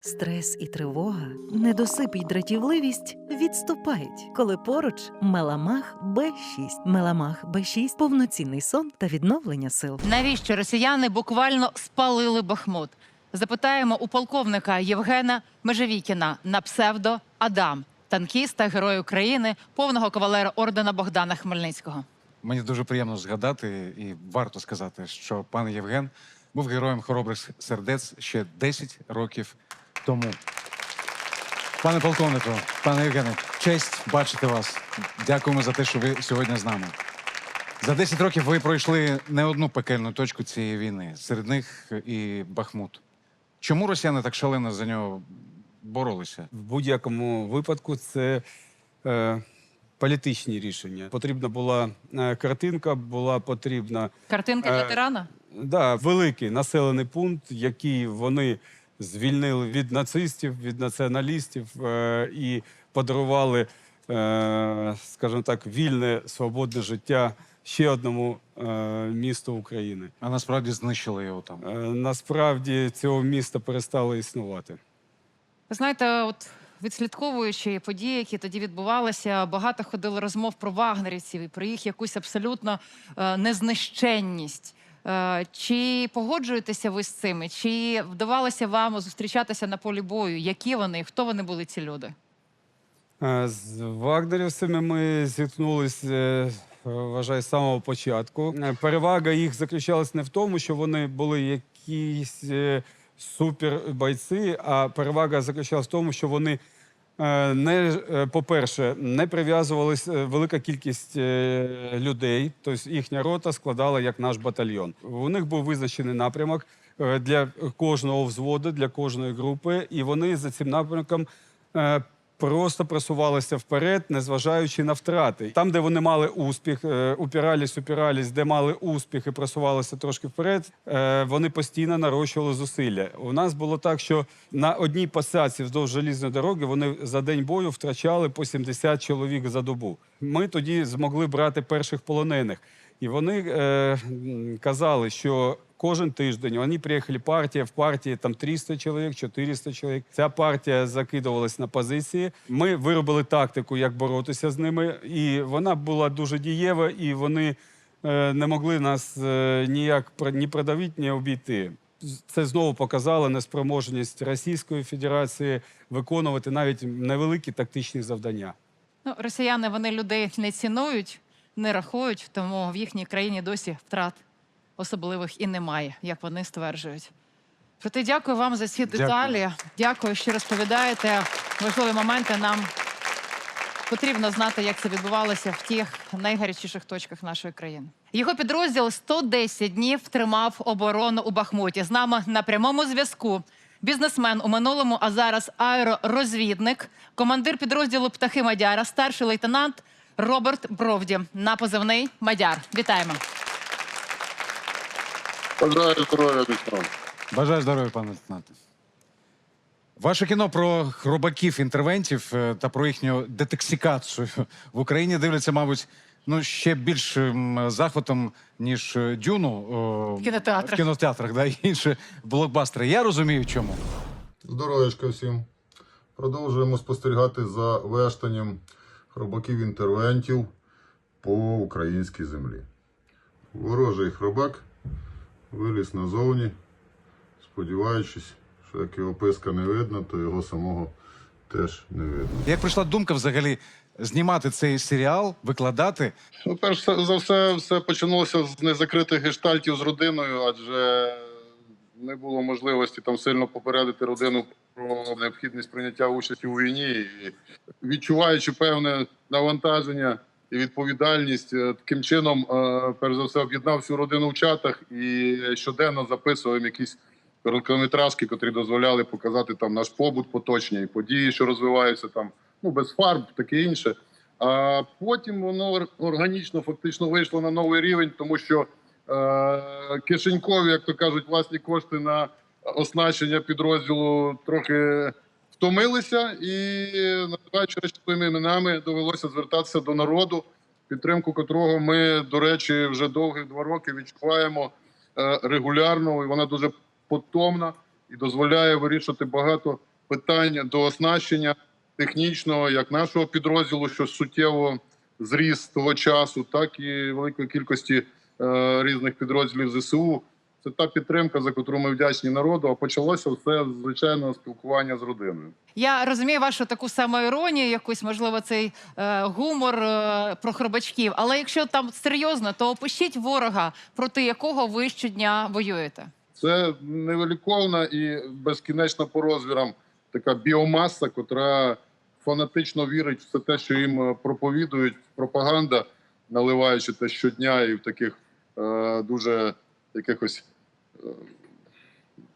Стрес і тривога, недосип і дратівливість відступають, коли поруч Меламах Б6. Меламах Б6 – повноцінний сон та відновлення сил. Навіщо росіяни буквально спалили Бахмут? Запитаємо у полковника Євгена Межевікіна на псевдо Адам, танкіста, герой України, повного кавалера ордена Богдана Хмельницького. Мені дуже приємно згадати, і варто сказати, що пан Євген був героєм хоробрих сердець ще 10 років тому. Пане полковнику, пане Євгене, честь бачити вас. Дякуємо за те, що ви сьогодні з нами. За 10 років ви пройшли не одну пекельну точку цієї війни, серед них і Бахмут. Чому росіяни так шалено за нього боролися? В будь-якому випадку це е, політичні рішення. Потрібна була е, картинка, була потрібна Картинка для Е, тирана? да, великий населений пункт, який вони звільнили від нацистів, від націоналістів е, і подарували, е, скажімо так, вільне свободне життя ще одному е, місту України. А насправді знищили його там. Е, насправді цього міста перестало існувати. Ви знаєте, от відслідковуючи події, які тоді відбувалися, багато ходило розмов про вагнерівців і про їх якусь абсолютно е, незнищенність. Е, чи погоджуєтеся ви з цими? Чи вдавалося вам зустрічатися на полі бою? Які вони, хто вони були ці люди? Е, З вагнерівцями ми зіткнулися, е, вважаю, з самого початку. Перевага їх заключалась не в тому, що вони були якісь супербойці, а перевага заключалась в тому, що вони не, е, по-перше, не прив'язувалась е, велика кількість е, людей, тобто їхня рота складала як наш батальйон. У них був визначений напрямок е, для кожного взводу, для кожної групи, і вони за цим напрямком е, просто просувалися вперед, незважаючи на втрати. Там, де вони мали успіх, е, упирались, упирались, де мали успіх і просувалися трошки вперед, е, вони постійно нарощували зусилля. У нас було так, що на одній посадці вздовж желізної дороги вони за день бою втрачали по 70 чоловік за добу. Ми тоді змогли брати перших полонених. І вони е, казали, що кожен тиждень вони приїхали партія в партії там 300 чоловік, 400 чоловік. Ця партія закидувалась на позиції. Ми виробили тактику, як боротися з ними, і вона була дуже дієва, і вони е, не могли нас е, ніяк ні продавити, ні обійти. Це знову показало неспроможність Російської Федерації виконувати навіть невеликі тактичні завдання. Ну, росіяни вони людей не цінують, не рахують, тому в їхній країні досі втрат особливих і немає, як вони стверджують. Проте дякую вам за ці Дякую. деталі. Дякую, що розповідаєте важливі моменти. Нам потрібно знати, як це відбувалося в тих найгарячіших точках нашої країни. Його підрозділ 110 днів тримав оборону у Бахмуті. З нами на прямому зв'язку. Бізнесмен у минулому, а зараз аеророзвідник, командир підрозділу Птахи Мадяра, старший лейтенант Роберт Бровді на позивний Мадяр. Вітаємо. Бажаю здоров'я Віктор. Бажаю здоров'я, пане лейтенанте. Ваше кіно про хробаків інтервентів е, та про їхню детоксикацію в Україні дивляться, мабуть, ну ще більшим захватом, ніж е, дюну о, В кінотеатрах. в кінотеатрах, да, і інші блокбастери. Я розумію, чому. Здоров'ячка всім. Продовжуємо спостерігати за вештанням хробаків інтервентів по українській землі. Ворожий хробак виліз назовні, сподіваючись, що як його писка не видно, то його самого теж не видно. Як прийшла думка взагалі знімати цей серіал, викладати? Ну, перш за все, все починалося з незакритих гештальтів з родиною, адже не було можливості там сильно попередити родину про необхідність прийняття участі у війні. І відчуваючи певне навантаження і відповідальність, е, таким чином, е, перш за все, об'єднав всю родину в чатах і щоденно записував якісь короткометражки, котрі дозволяли показати там наш побут поточний, події, що розвиваються там, ну без фарб, таке інше. А потім воно органічно фактично вийшло на новий рівень, тому що кишенькові, як то кажуть, власні кошти на оснащення підрозділу трохи втомилися, і називаючи речі своїми іменами, довелося звертатися до народу, підтримку котрого ми, до речі, вже довгих два роки відчуваємо е, регулярно, і вона дуже потомна і дозволяє вирішувати багато питань до оснащення технічного, як нашого підрозділу, що суттєво зріс того часу, так і великої кількості е, різних підрозділів ЗСУ. Це та підтримка, за яку ми вдячні народу. А почалося все з звичайного спілкування з родиною. Я розумію вашу таку самоіронію, якусь, можливо, цей е, гумор е, про хробачків. Але якщо там серйозно, то опишіть ворога, проти якого ви щодня воюєте. Це невеликовна і безкінечна по розмірам така біомаса, котра фанатично вірить в все те, що їм е, проповідують, пропаганда, наливаючи те щодня і в таких е, дуже якихось е,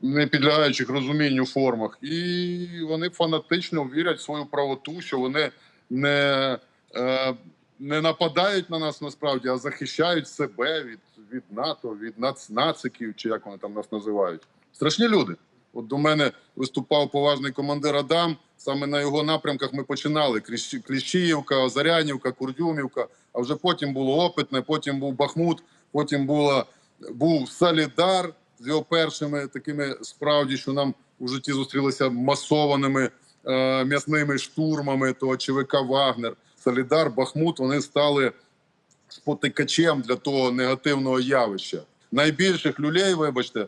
не підлягаючих розумінню формах. І вони фанатично вірять в свою правоту, що вони не, е, не нападають на нас насправді, а захищають себе від, від НАТО, від нац, нациків, чи як вони там нас називають. Страшні люди. От до мене виступав поважний командир Адам. Саме на його напрямках ми починали: Кліщі- Кліщіївка, Озарянівка, Курдюмівка. А вже потім було Опитне, потім був Бахмут, потім була, був Солідар з його першими такими справді, що нам у житті зустрілися масованими е, м'ясними штурмами того ЧВК Вагнер. Солідар, Бахмут вони стали спотикачем для того негативного явища. Найбільших люлей, вибачте,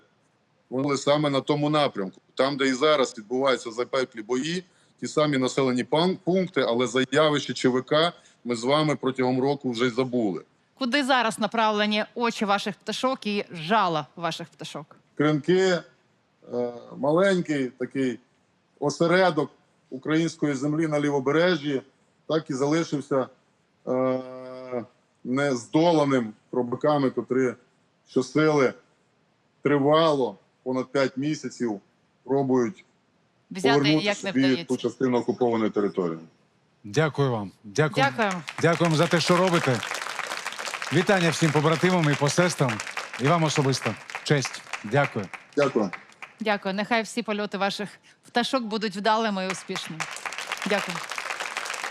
вони саме на тому напрямку, там, де і зараз відбуваються запеклі бої, ті самі населені пункти, але за явище ЧВК ми з вами протягом року вже й забули. Куди зараз направлені очі ваших пташок і жала ваших пташок? Кринки, е, маленький такий осередок української землі на лівобережжі, так і залишився е, нездоланим пробиками, котрі щосили тривало понад 5 місяців пробують Взяти повернути як не собі ту частину окупованої території. Дякую вам. Дякую. Дякуємо за те, що робите. Вітання всім побратимам і посестрам. І вам особисто. Честь. Дякую. Дякую. Дякую. Нехай всі польоти ваших пташок будуть вдалими і успішними. Дякую.